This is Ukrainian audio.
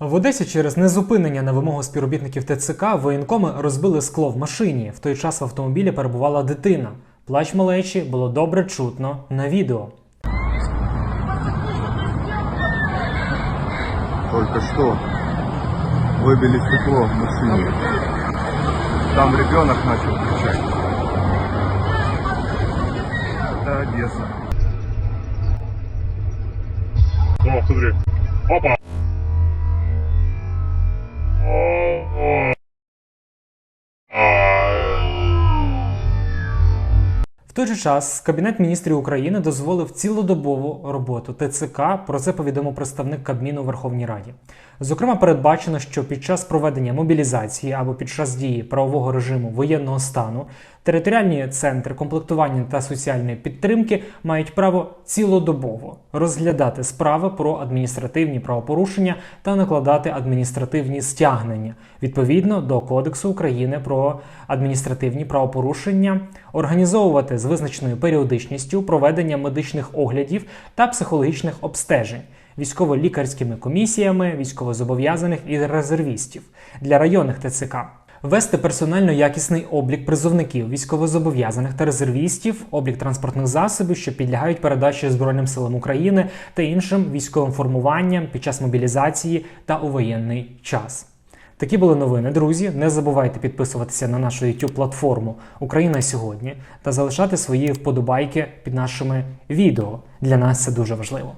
В Одесі через незупинення на вимогу співробітників ТЦК воєнкоми розбили скло в машині. В той час в автомобілі перебувала дитина. Плач малечі було добре чутно на відео. Только что выбили стекло в машине. Там ребенок начал кричать. Это Одесса. О, смотри. Опа! Той же час Кабінет міністрів України дозволив цілодобову роботу ТЦК. Про це повідомив представник Кабміну Верховній Раді. Зокрема, передбачено, що під час проведення мобілізації або під час дії правового режиму воєнного стану територіальні центри комплектування та соціальної підтримки мають право цілодобово розглядати справи про адміністративні правопорушення та накладати адміністративні стягнення відповідно до Кодексу України про адміністративні правопорушення, організовувати визначеною періодичністю проведення медичних оглядів та психологічних обстежень військово-лікарськими комісіями військовозобов'язаних і резервістів для районних ТЦК. Вести персонально якісний облік призовників, військовозобов'язаних та резервістів, облік транспортних засобів, що підлягають передачі Збройним силам України та іншим військовим формуванням під час мобілізації та у воєнний час. Такі були новини, друзі. Не забувайте підписуватися на нашу youtube платформу Україна сьогодні та залишати свої вподобайки під нашими відео. Для нас це дуже важливо.